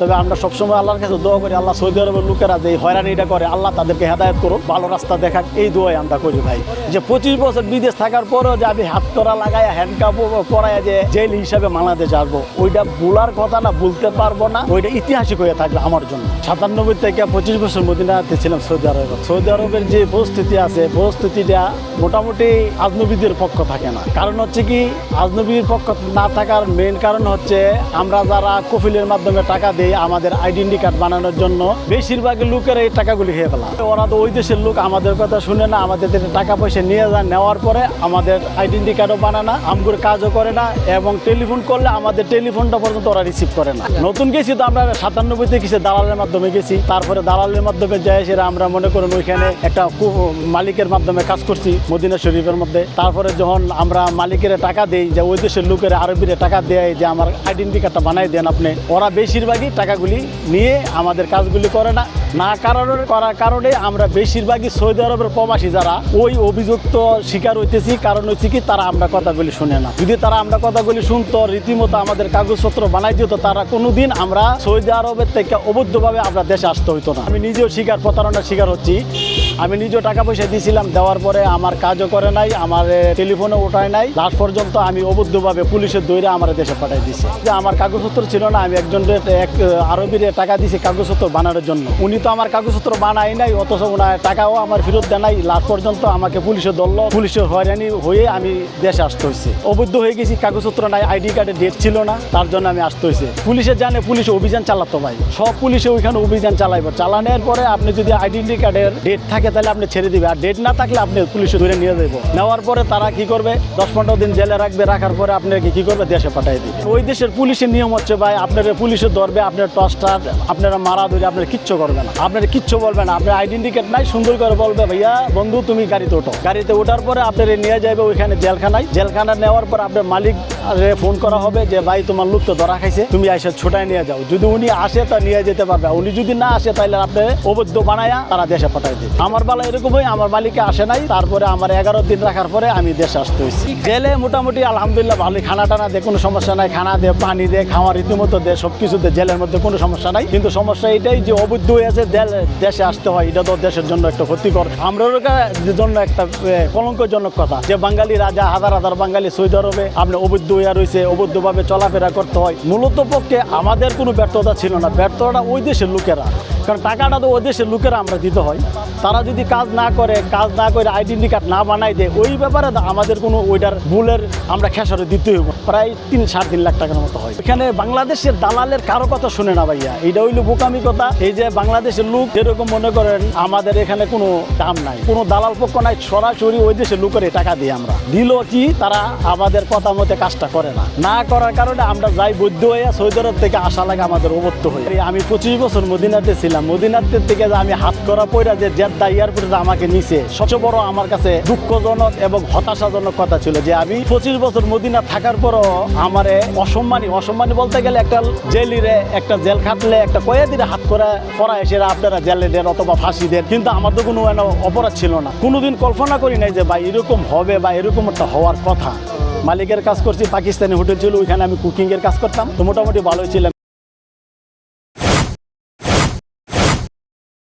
তবে আমরা সবসময় আল্লাহর কাছে দোয়া করি, আল্লাহ সৌদি আরবের লোকেরা যে হয়রানিটা করে, আল্লাহ তাদেরকে হেদায়ত করুক, ভালো রাস্তা দেখাক, এই দোয়াই আমরা করি ভাই। যে পঁচিশ বছর বিদেশ থাকার পরেও যে আমি হাত করা লাগাই হ্যান্ডকাপ পরায় যে জেল হিসাবে বাংলাদেশ আসব, ওইটা ভুলার কথা না বলতে পারব না, ওইটা ইতিহাসিক হয়ে থাকবে আমার জন্য। সাতানব্বই থেকে পঁচিশ বছর মদিনাতে ছিলাম সৌদি আরবে। সৌদি আরবের যে পরিস্থিতি আছে, পরিস্থিতিটা মোটামুটি আজনবীদের পক্ষ থাকে না। কারণ হচ্ছে কি, আজনবীর পক্ষ না থাকার মেন কারণ হচ্ছে, আমরা যারা কফিলের মাধ্যমে টাকা দেই আমাদের আইডেন্টি কার্ড বানানোর জন্য বেশিরভাগ লোকের এই টাকাগুলি খেয়ে ফেলা ওরা তো ওই দেশের লোক, আমাদের কথা শুনে না, আমাদের টাকা পয়সা নিয়ে যান নেওয়ার পরে আমাদের আইডেন্টি কার্ডও বানায় না, আমগুর কাজও করে না, এবং টেলিফোন করলে আমাদের টেলিফোনটা পর্যন্ত ওরা রিসিভ করে না। নতুন গেছি তো আমরা সাতানব্বইতে গেছি দালালের মাধ্যমে গেছি, তারপরে দালালের মাধ্যমে যাই সেটা আমরা মনে করেন ওইখানে একটা মালিকের মাধ্যমে কাজ করছি, মদিনা শরীফের মধ্যে। তারপরে যখন আমরা মালিকের টাকা দেই, যে ওই দেশের লোকের আরবিরে টাকা দেয়, যে আমার আইডেন্টি কার্ডটা বানাই দেন আপনি, ওরা বেশিরভাগই টাকাগুলি নিয়ে আমাদের কাজগুলি করে না। না কারণে করার কারণে আমরা বেশিরভাগই সৌদি আরবের প্রবাসী যারা, ওই অভিযুক্ত শিকার হইতেছি। কারণ হচ্ছে কি, তারা আমরা কথাগুলি শুনে না। যদি তারা আমরা কথাগুলি শুনতো, রীতিমতো আমাদের কাগজপত্র বানাই দিত, তারা কোনোদিন আমরা সৌদি আরবের থেকে অবৈধভাবে আমরা দেশে আসতে হইতো না। আমি নিজেও শিকার, প্রতারণার শিকার হচ্ছি। আমি নিজেও টাকা পয়সা দিয়েছিলাম, দেওয়ার পরে আমার কাজও করে নাই, আমার টেলিফোনে ওঠায় নাই। লাস্ট পর্যন্ত আমি অবৈধভাবে পুলিশের দৈরে আমার দেশে পাঠাই দিয়েছি যে আমার কাগজপত্র ছিল না, আমি একজনের এক আরবিরে টাকা দিয়েছি কাগজপত্র বানানোর জন্য। উনি তো আমার কাগজপত্র বানাই নাই, অথচ ওনার টাকাও আমার ফেরত দেয় নাই। লাস্ট পর্যন্ত আমাকে পুলিশে ধরলো পুলিশের হয়রানি হয়ে আমি দেশে আসতে হয়েছে। অবৈধ হয়ে গেছি, কাগজপত্র নাই, আইডি কার্ডের ডেট ছিল না, তার জন্য আমি আসতে হয়েছে। পুলিশে জানে, পুলিশে অভিযান চালাতো ভাই। সব পুলিশে ওইখানে অভিযান চালাইব। চালানোর পরে আপনি যদি আইডেন্টি কার্ডের ডেট থাকে তাহলে আপনি ছেড়ে দিবে। আর ডেট না থাকলে আপনি পুলিশে ধরে নিয়ে যাব নেওয়ার পরে তারা কি করবে? দশ পনেরো দিন জেলে রাখবে, রাখার পরে আপনাকে কি করবে? দেশে পাঠিয়ে দিবে। ওই দেশের পুলিশের নিয়ম হচ্ছে ভাই, আপনার পুলিশে ধরবে, আপনার টসটার আপনারা মারা ধরে আপনার কিচ্ছু করবে না। আপনার কিচ্ছু বলবে না। আপনার আইডেন্টি নাই, সুন্দর করে বলবে, ভাইয়া, বন্ধু, তুমি গাড়িতে ওঠো। গাড়িতে ওঠার পরে আপনার নিয়ে যাবে ওইখানে জেলখানায়। জেলখানা নেওয়ার পর আপনার মালিক ফোন করা হবে যে, ভাই, তোমার লোক তো ধরা খাইছে, তুমি এসে ছোটায় নিয়ে যাও। যদি উনি আসে, তা নিয়ে যেতে পারবে। উনি যদি না আসে তাহলে আপনি অবৈধ বানায়া তারা দেশে পাঠাই দিবে। আমার বেলা এরকম হয়, আমার মালিকে আসে নাই। তারপরে আমার এগারো দিন রাখার পরে আমি দেশে আসতে হয়েছি জেলে মোটামুটি আলহামদুলিল্লাহ ভালোই, খানা টানা দিয়ে কোনো সমস্যা নাই। খানা দে পানি দে খাওয়া রীতিমতো দে সব কিছু দে জেলের মধ্যে কোনো সমস্যা নাই। কিন্তু সমস্যা এটাই যে অবৈধ হয়ে আছে দেশে আসতে হয়। এটা তো দেশের জন্য একটা ক্ষতিকর। আমরা জন্য একটা কলঙ্কজনক কথা। যে বাঙালি রাজা, হাজার হাজার বাঙালি সৌদি আরবে, আপনি অবৈধ হইয়া রয়েছে অবৈধভাবে চলাফেরা করতে হয়। মূলত পক্ষে আমাদের কোনো ব্যর্থতা ছিল না। ব্যর্থতা ওই দেশের লোকেরা কারণ টাকাটা তো ওই দেশের লোকেরা আমরা দিতে হয়। তারা যদি কাজ না করে, কাজ না করে আইডেন্টি কার্ড না বানাই দেয়, ওই ব্যাপারে আমাদের কোনো ওইটার ভুলের আমরা খেসারে দিতে হইব প্রায় তিন সাড়ে তিন লাখ টাকার মতো হয়। এখানে বাংলাদেশের দালালের কারও কথা শুনে না ভাইয়া। এটা হইল বোকামি কথা। এই যে বাংলাদেশের লোক যেরকম মনে করেন, আমাদের এখানে কোনো দাম নাই। কোনো দালাল পক্ষ নাই, সরাসরি ওই দেশের লোকের টাকা দিই আমরা। দিল কি তারা আমাদের কথা মতে কাজটা করে না। না করার কারণে আমরা যাই বৈধ হয়ে সৌদি আরব থেকে আসা লাগে আমাদের অবত্য হয়ে আমি পঁচিশ বছর মদিনাতে ছিলাম। মদিনাতে থেকে যে আমি হাত করা পয়রা যে জেদ্দা এয়ারপোর্টে আমাকে নিছে, সবচেয়ে বড় আমার কাছে দুঃখজনক এবং হতাশাজনক কথা ছিল যে আমি পঁচিশ বছর মদিনা থাকার পরও আমারে অসম্মানী অসম্মানী বলতে গেলে একটা জেলিরে একটা জেল খাটলে, একটা কয়েদিরে হাত করা পড়া এসে আপনারা জেলে দেন অথবা ফাঁসি দেন, কিন্তু আমার তো কোনো অপরাধ ছিল না। কোনোদিন কল্পনা করি নাই যে ভাই এরকম হবে বা এরকম একটা হওয়ার কথা। মালিকের কাজ করছি, পাকিস্তানি হোটেল ছিল, ওইখানে আমি কুকিংয়ের কাজ করতাম। তো মোটামুটি ভালোই ছিলাম।